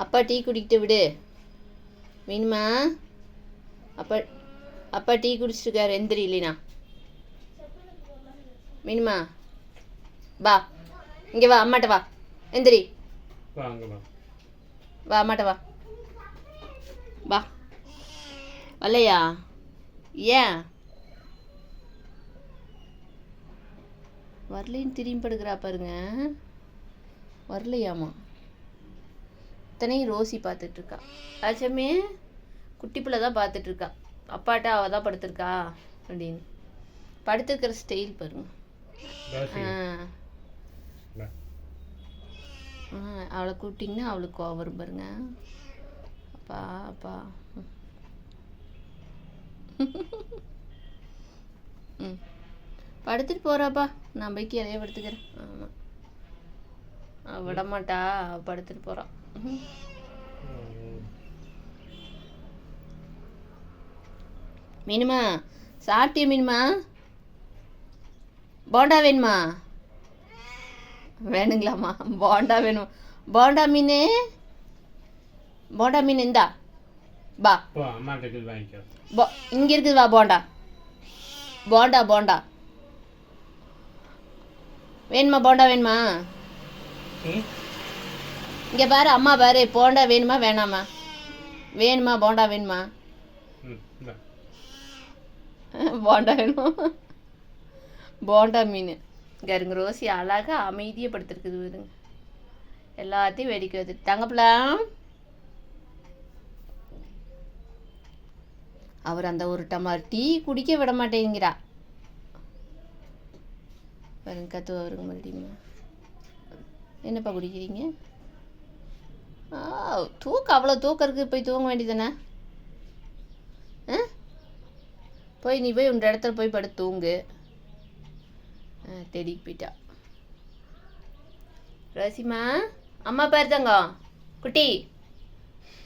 அப்பா டீ குடிக்கிட்டு விடு. மீனுமா அப்பா அப்பா டீ குடிச்சிட்டு இருக்காரு எந்திரி இல்லைனா. மீனுமா வா. இங்கே வா அம்மாட்ட வா. எந்திரி. வா அம்மாட்ட வா. வா. வரலையா ஏன்? வரலைன்னு திரும்பி படுக்கிறா பாருங்க. வரலையாமா இத்தனையும் ரோசி பார்த்துட்டு இருக்கா ஆச்சமே குட்டி பிள்ளை தான் பார்த்துட்டு இருக்கா அப்பாட்ட அவ தான் படுத்திருக்கா அப்படின்னு. படுத்திருக்கிற ஸ்டைல் பாருங்க. அவளை கூப்பிட்டிங்கன்னா அவளுக்கு கோவம் வரும் பாருங்க. அப்பா அப்பா. ம். படுத்துட்டு போறாப்பா நான் போய் கீழே படுத்துக்கிறேன். ஆமாம் அவ விட மாட்டா அவ படுத்துட்டு. ம். மீனுமா சாப்பிட்டிய மீனுமா? போண்டா வேணுமா? வேணுங்களாம்மா போண்டா வேணும். போண்டா மீன்? போண்டா மீன் இந்தா பா இங்கே இருக்குது வா போண்டா. போண்டா போண்டா. வேணுமா போண்டா வேணுமா? இங்கே பாரு அம்மா பாரு போண்டா வேணுமா வேணாமா? வேணுமா போண்டா வேணுமா. போண்டா வேணும்? போண்டா மீன். கருங்க ரோசி அழகா அமைதியாக படுத்துருக்குது பாருங்க. எல்லாத்தையும் வெடிக்க வருது தங்கப்பலாம் அவர் அந்த ஒரு டம்ளர் டீ குடிக்க விட மாட்டேங்கிறா. பாருங்க கத்து அவருங்க மறுபடியும். என்னப்பா குடிக்கிறீங்க? ஆ தூக்கம் அவ்வளோ தூக்கம் இருக்குது போய் தூங்க வேண்டியதானே ஆ? போய் நீ போய் உன் இடத்துல போய் படுத்து தூங்கு. ஆ தேடிக்கு போயிட்டா. ரோசிமா அம்மா பேர் தங்க. குட்டி.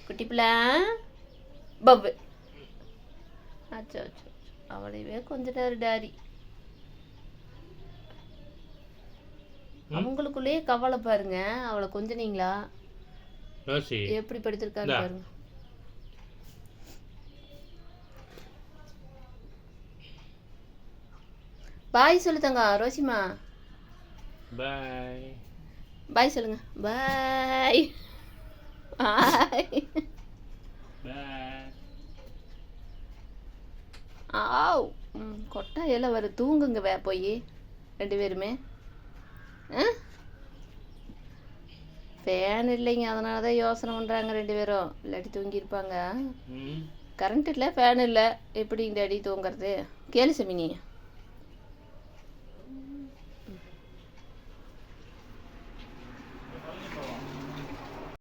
குட்டி பிள்ளை. பப்பு அச்சோ அச்சோ அவளையவே கொஞ்ச நேரம் டாரி அவங்களுக்குள்ளேயே கவலை பாருங்க. அவளை கொஞ்சனீங்களா? ரோசி எப்படி படுத்திருக்காங்க. பாருங்க. பாய் சொல்லு தங்க ரோசிமா பாய். பாய் சொல்லுங்க. பாய். பாய். ஆவ். கொட்டா எல்லாம் வர தூங்குங்க வே போய். ரெண்டு பேருமே. ஃபேன் இல்லைங்க அதனால தான் யோசனை பண்ணுறாங்க ரெண்டு பேரும். இல்லாட்டி தூங்கியிருப்பாங்க. கரண்ட் இல்லை ஃபேன் இல்லை. எப்படி இந்த அடி தூங்குறது? கேளு சமினி.